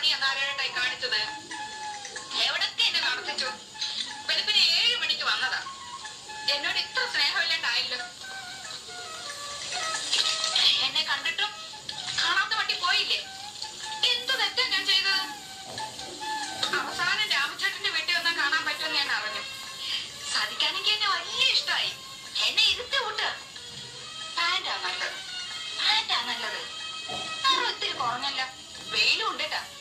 പണിയാ നാരായണായി കാണിച്ചത്? എവിടൊക്കെ എന്നെ നടത്തിച്ചു വെളുപ്പിന് ഏഴ് മണിക്ക് വന്നതാ. എന്നോട് ഇത്ര സ്നേഹമില്ലാണ്ടായില്ലോ എന്നെ കണ്ടിട്ടും കാണാത്ത വണ്ടി പോയില്ലേ? എന്ത് തെറ്റാ ഞാൻ ചെയ്തത്? അവസാനം രാമചേട്ടന്റെ വീട്ടിൽ വന്നാൽ കാണാൻ പറ്റുമെന്ന് ഞാൻ അറിഞ്ഞു. സാധിക്കാനെങ്കിൽ എന്നെ വലിയ ഇഷ്ടമായി. എന്നെ ഇരുത്തി വിട്ട് പാന്റാ നല്ലത്. പാന്റാ നല്ലത്. ഒത്തിരി കുറഞ്ഞല്ല. വെയിലും ഉണ്ടേട്ടാ. അകത്തേക്ക്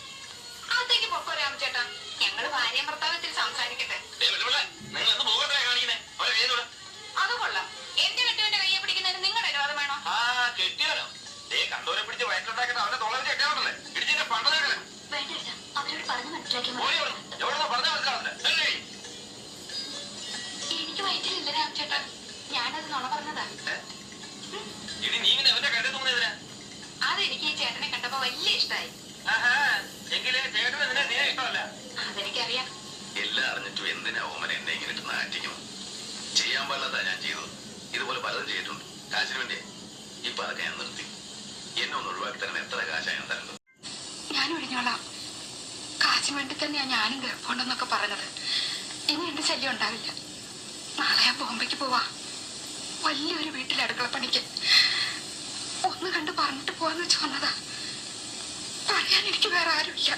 നിങ്ങൾ അത് കൊള്ളാം. എന്റെ കയ്യെ പിടിക്കുന്നതിന് നിങ്ങളുടെ വേണോ? കെട്ടിയാലോ കണ്ടോരെ പിടിച്ച് അവനെ ഇടിച്ചിന്റെ വേണ്ട അവരോട് പറഞ്ഞു മനസ്സിലാക്കി പറഞ്ഞാ മനസ്സിലാവുന്നില്ല. അല്ലേ എനിക്ക് വയറ്റിലില്ല രാമചേട്ടാ ഞാനത് നുണ പറഞ്ഞതാ. ഏ? ഇനി നീ ഇങ്ങനെ അവന്റെ കണ്ടു തോന്നിയതിനാ അതെനിക്ക് ഈ ചേട്ടനെ കണ്ടപ്പോ വലിയ ഇഷ്ടായി. ആഹാ ചേട്ടൻ ചേട്ടന് പാടില്ലാത്ത ഞാൻ ചെയ്തത്. ഇതുപോലെ പലതും ചെയ്തിട്ടുണ്ട്. കാശിന് വേണ്ടി ഇപ്പൊ അതൊക്കെ ഞാൻ നിർത്തി. എന്നെ ഒന്ന് ഒഴിവാക്കി തരണം. എത്ര കാശാ ഞാൻ തരുന്നത് ഞാൻ ഒഴിഞ്ഞോളാം. കാശിന് വേണ്ടി തന്നെയാ ഞാനും ഗർഭമുണ്ടെന്നൊക്കെ പറഞ്ഞത്. ഇനി എന്റെ ശല്യം ഉണ്ടാവില്ല. നാളെ ഞാൻ ബോംബെക്ക് പോവാ. വലിയൊരു വീട്ടിലെ അടുക്കളപ്പണിക്ക് ഒന്ന് കണ്ട് പറഞ്ഞിട്ട് പോവാന്ന് വെച്ച് വന്നതാ. പറയാൻ എനിക്ക് വേറെ ആരുമില്ല.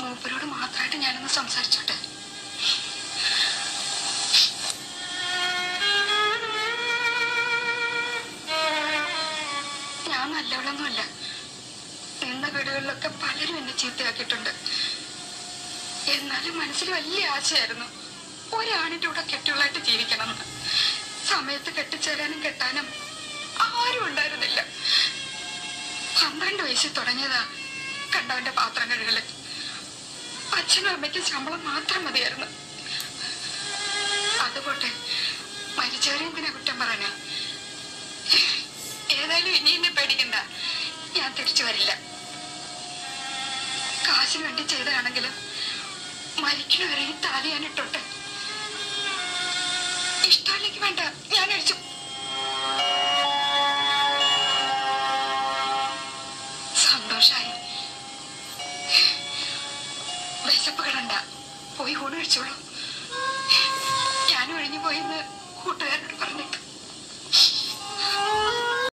മൂപ്പരോട് മാത്രമായിട്ട് ഞാനൊന്ന് സംസാരിച്ചോട്ടെ. നല്ലവളൊന്നുമല്ല നിന്ന വീടുകളിലൊക്കെ പലരും എന്നെ ചീത്തയാക്കിയിട്ടുണ്ട്. എന്നാലും മനസ്സിൽ വലിയ ആശയായിരുന്നു ഒരാണിന്റെ കൂടെ കെട്ടുകളായിട്ട് ജീവിക്കണം എന്ന്. സമയത്ത് കെട്ടിച്ചേരാനും കെട്ടാനും ആരും ഉണ്ടായിരുന്നില്ല. പന്ത്രണ്ട് വയസ്സിൽ തുടങ്ങിയതാ കണ്ടവന്റെ പാത്രം കഴുകൽ. അച്ഛനും അമ്മയ്ക്കും ശമ്പളം മാത്രം മതിയായിരുന്നു. അതുപോട്ടെ മരിച്ചവരെ എന്തിനാ കുറ്റം പറയണേ ഏതായാലും ഇനി എന്നെ പേടിക്കണ്ട. ഞാൻ തിരിച്ചു വരില്ല. കാശിന് വേണ്ടി ചെയ്തതാണെങ്കിലും മരിക്കണവരെ ഈ താലി ഞാൻ ഇട്ടോട്ടെ. ഇഷ്ടമല്ലെങ്കിൽ വേണ്ട ഞാൻ അഴിച്ചു സന്തോഷായി. വിശപ്പ് കിടണ്ട. പോയി ഊണ് കഴിച്ചോളൂ.